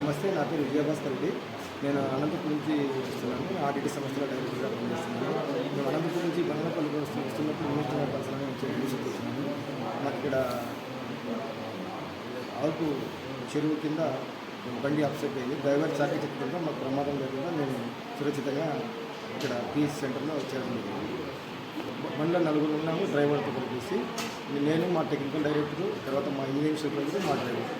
నమస్తే నా పేరు విజయభాస్కర్ రెడ్డి. నేను అనంతపురం నుంచి వస్తున్నాను. ఆర్టీటీ సంస్థలో డైరెక్టర్గా పనిచేస్తున్నాను. నేను అనంతపురం నుంచి బంగాళపల్లి వస్తు వస్తున్నప్పుడు ఇన్వెస్ట్మెంట్ పర్సనల్గా తీసుకొచ్చున్నాను నాకు ఇక్కడ ఆకు చెరువు కింద బండి అప్సెట్ అయ్యి డ్రైవర్ చాకి చెప్తుంటే మాకు ప్రమాదం లేకుండా మేము సురక్షితంగా ఇక్కడ పీస్ సెంటర్లో చేయడం జరిగింది. బండిలో నలుగురు ఉన్నాము డ్రైవర్తో కలిపేసి. నేను మా టెక్నికల్ డైరెక్టర్ తర్వాత మా ఇంజనీరింగ్ సూపర్వైజర్ మా డ్రైవర్.